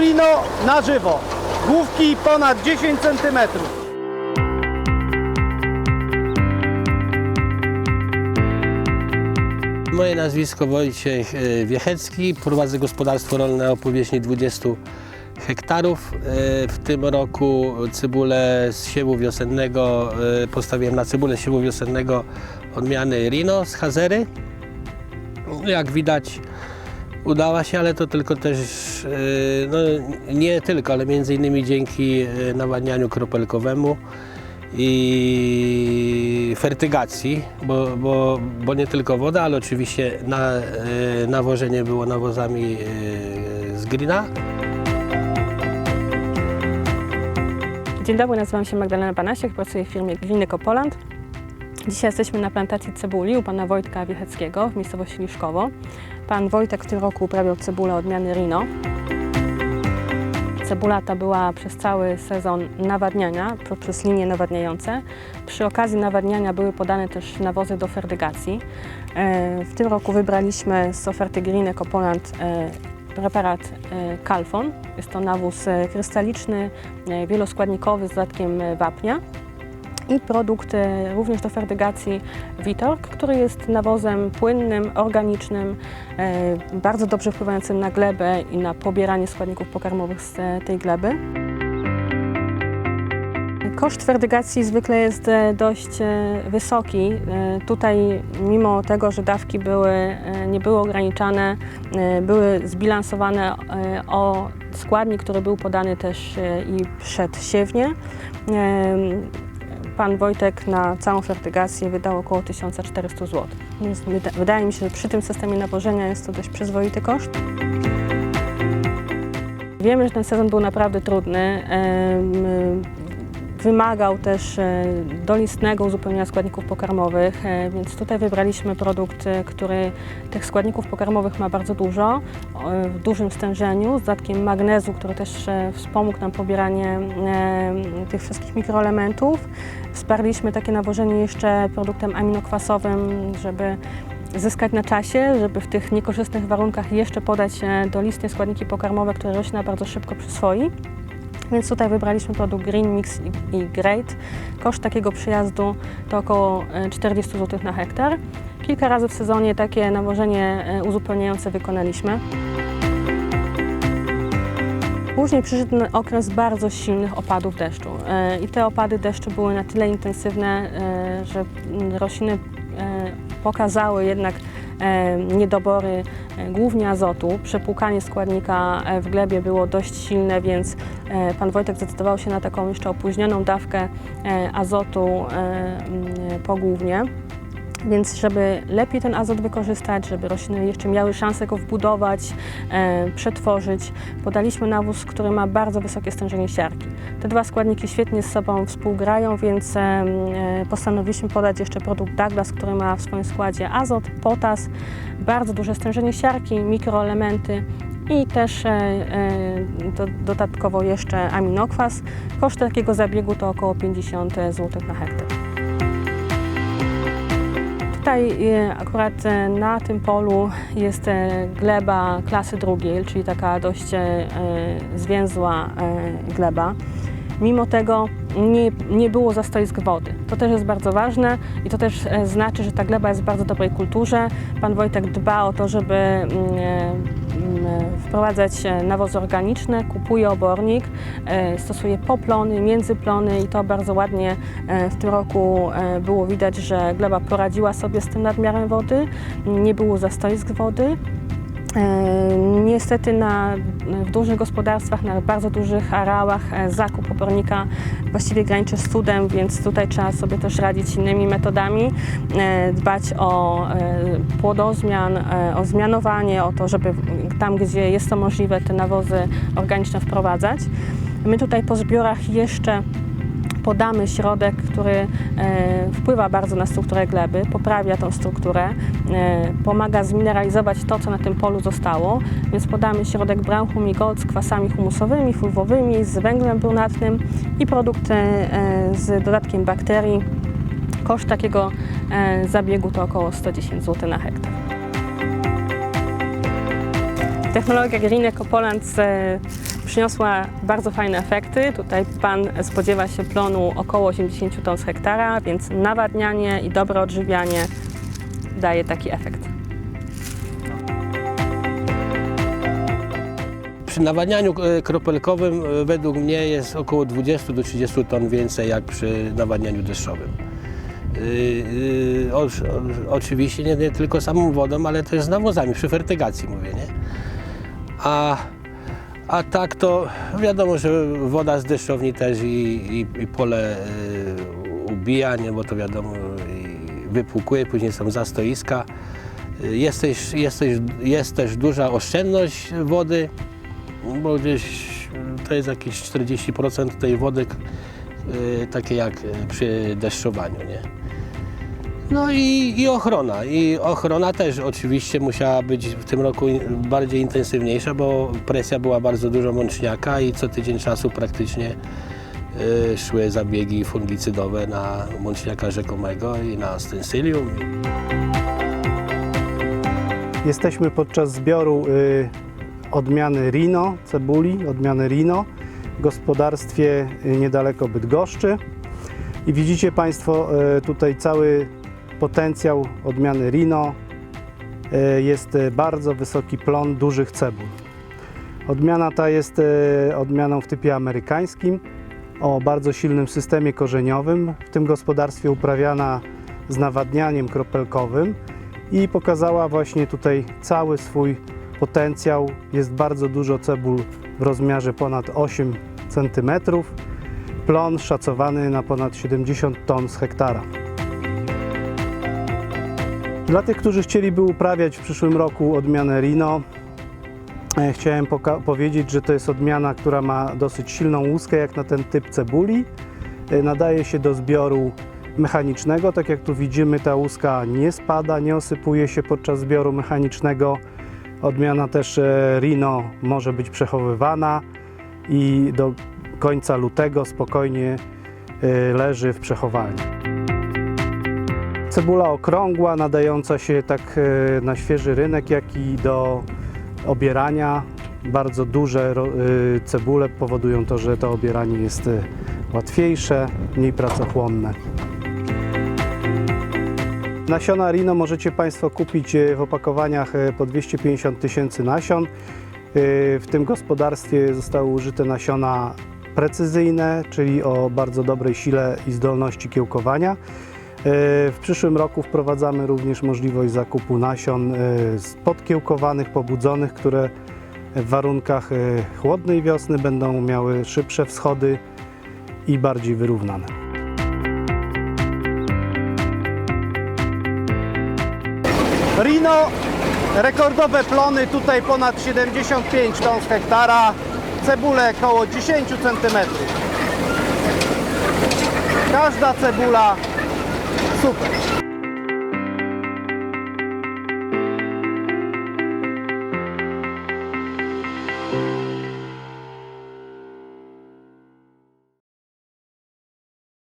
Rino na żywo. Główki ponad 10 cm. Moje nazwisko Wojciech e, Wiechecki. Prowadzę gospodarstwo rolne o powierzchni 20 hektarów. E, W tym roku cebulę z siewu wiosennego e, postawiłem na cebulę z siewu wiosennego odmiany Rino z Hazery. Jak widać udała się, ale to tylko też, e, no nie tylko, ale między innymi dzięki e, nawadnianiu kropelkowemu i fertygacji, bo, bo, bo nie tylko woda, ale oczywiście na, e, nawożenie było nawozami z grina. Dzień dobry, nazywam się Magdalena Panasiek, pracuję w firmie Gliny Kopoland. Dzisiaj jesteśmy na plantacji cebuli u pana Wojtka Wiecheckiego w miejscowości Liszkowo. Pan Wojtek w tym roku uprawiał cebulę odmiany Rino. Cebula ta była przez cały sezon nawadniania, przez linie nawadniające. Przy okazji nawadniania były podane też nawozy do fertygacji. E, W tym roku wybraliśmy z oferty Green Kopoland e, preparat e, Calfon. Jest to nawóz e, krystaliczny, e, wieloskładnikowy z dodatkiem e, wapnia. I produkt również do fertygacji Vitork, który jest nawozem płynnym, organicznym, e, bardzo dobrze wpływającym na glebę i na pobieranie składników pokarmowych z e, tej gleby. Koszt fertygacji zwykle jest e, dość wysoki. Tutaj, mimo tego, że dawki były, nie były ograniczane, były zbilansowane o składnik, który był podany też i przedsiewnie. E, Pan Wojtek na całą fertygację wydał około 1400 zł. Więc wyda- wydaje mi się, że przy tym systemie nawożenia jest to dość przyzwoity koszt. Wiemy, że ten sezon był naprawdę trudny. Wymagał też e, dolistnego uzupełnienia składników pokarmowych, e, więc tutaj wybraliśmy produkt, e, który tych składników pokarmowych ma bardzo dużo, w dużym stężeniu, z dodatkiem magnezu, który też wspomógł nam pobieranie tych wszystkich mikroelementów. Wsparliśmy takie nawożenie jeszcze produktem aminokwasowym, żeby zyskać na czasie, żeby w tych niekorzystnych warunkach jeszcze podać e, dolistnie składniki pokarmowe, które roślina bardzo szybko przyswoi. Więc tutaj wybraliśmy produkt Green Mix i, Great. Koszt takiego przyjazdu to około e, 40 zł na hektar. Kilka razy w sezonie takie nawożenie e, uzupełniające wykonaliśmy. Później przyszedł okres bardzo silnych opadów deszczu E, i te opady deszczu były na tyle intensywne, e, że rośliny e, pokazały jednak e, niedobory e, głównie azotu. Przepłukanie składnika e, w glebie było dość silne, więc e, pan Wojtek zdecydował się na taką jeszcze opóźnioną dawkę e, azotu e, pogłównie. Więc żeby lepiej ten azot wykorzystać, żeby rośliny jeszcze miały szansę go wbudować, e, przetworzyć, podaliśmy nawóz, który ma bardzo wysokie stężenie siarki. Te dwa składniki świetnie z sobą współgrają, więc e, e, postanowiliśmy podać jeszcze produkt Douglas, który ma w swoim składzie azot, potas, bardzo duże stężenie siarki, mikroelementy i też e, e, do, dodatkowo jeszcze aminokwas. Koszt takiego zabiegu to około 50 zł na hektar. Tutaj e, akurat na tym polu jest gleba klasy drugiej, czyli taka dość zwięzła gleba. Mimo tego nie, nie było zastoisk wody. To też jest bardzo ważne i to też znaczy, że ta gleba jest w bardzo dobrej kulturze. Pan Wojtek dba o to, żeby mm, wprowadzać e, nawozy organiczne, kupuje obornik, e, stosuje poplony, międzyplony i to bardzo ładnie e, w tym roku e, było widać, że gleba poradziła sobie z tym nadmiarem wody, nie było zastoisk wody. E, Niestety na, w dużych gospodarstwach, na bardzo dużych areałach e, zakup obornika właściwie graniczy z cudem, więc tutaj trzeba sobie też radzić innymi metodami, e, dbać o płodozmian, o zmianowanie, o to, żeby tam, gdzie jest to możliwe, te nawozy organiczne wprowadzać. My tutaj po zbiorach jeszcze podamy środek, który e, wpływa bardzo na strukturę gleby, poprawia tą strukturę, e, pomaga zmineralizować to, co na tym polu zostało, więc podamy środek Brown Humigold z kwasami humusowymi, fulwowymi, z węglem brunatnym i produkt e, z dodatkiem bakterii. Koszt takiego zabiegu to około 110 zł na hektar. Technologia Green Eco przyniosła bardzo fajne efekty. Tutaj Pan spodziewa się plonu około 80 ton z hektara, więc nawadnianie i dobre odżywianie daje taki efekt. Przy nawadnianiu e, kropelkowym e, według mnie jest około 20 do 30 ton więcej jak przy nawadnianiu deszczowym. Yy, o, o, oczywiście nie, nie tylko samą wodą, ale też z nawozami, przy fertygacji mówię, nie? A, a tak to wiadomo, że woda z deszczowni też i, i, i pole yy, ubija, bo to wiadomo wypłukuje, później są zastoiska. Jest też, jest, też, jest też duża oszczędność wody, bo gdzieś to jest jakieś 40% tej wody, yy, takie jak przy deszczowaniu, nie? No i, i ochrona. I ochrona też oczywiście musiała być w tym roku bardziej intensywniejsza, bo presja była bardzo dużo mączniaka i co tydzień czasu praktycznie yy, szły zabiegi fungicydowe na mączniaka rzekomego i na stensylium. Jesteśmy podczas zbioru y, odmiany Rino, cebuli, odmiany Rino w gospodarstwie y, niedaleko Bydgoszczy. I widzicie Państwo y, tutaj cały potencjał odmiany Rino. Y, Jest y, bardzo wysoki plon dużych cebul. Odmiana ta jest y, odmianą w typie amerykańskim o bardzo silnym systemie korzeniowym. W tym gospodarstwie uprawiana z nawadnianiem kropelkowym i pokazała właśnie tutaj cały swój potencjał. Jest bardzo dużo cebul w rozmiarze ponad 8 cm. Plon szacowany na ponad 70 ton z hektara. Dla tych, którzy chcieliby uprawiać w przyszłym roku odmianę Rino, e, chciałem powiedzieć, że to jest odmiana, która ma dosyć silną łuskę jak na ten typ cebuli. E, Nadaje się do zbioru mechanicznego. Tak jak tu widzimy, ta łuska nie spada, nie osypuje się podczas zbioru mechanicznego. Odmiana też e, Rino może być przechowywana i do końca lutego spokojnie leży w przechowalni. Cebula okrągła, nadająca się tak e, na świeży rynek, jak i do obierania. Bardzo duże e, cebule powodują to, że to obieranie jest e, łatwiejsze, mniej pracochłonne. Nasiona Rino możecie Państwo kupić w opakowaniach po 250 tysięcy nasion. W tym gospodarstwie zostały użyte nasiona precyzyjne, czyli o bardzo dobrej sile i zdolności kiełkowania. W przyszłym roku wprowadzamy również możliwość zakupu nasion e, podkiełkowanych, pobudzonych, które w warunkach e, chłodnej wiosny będą miały szybsze wschody i bardziej wyrównane. Rino, rekordowe plony, tutaj ponad 75 ton z hektara, cebule około 10 cm. Każda cebula そうか。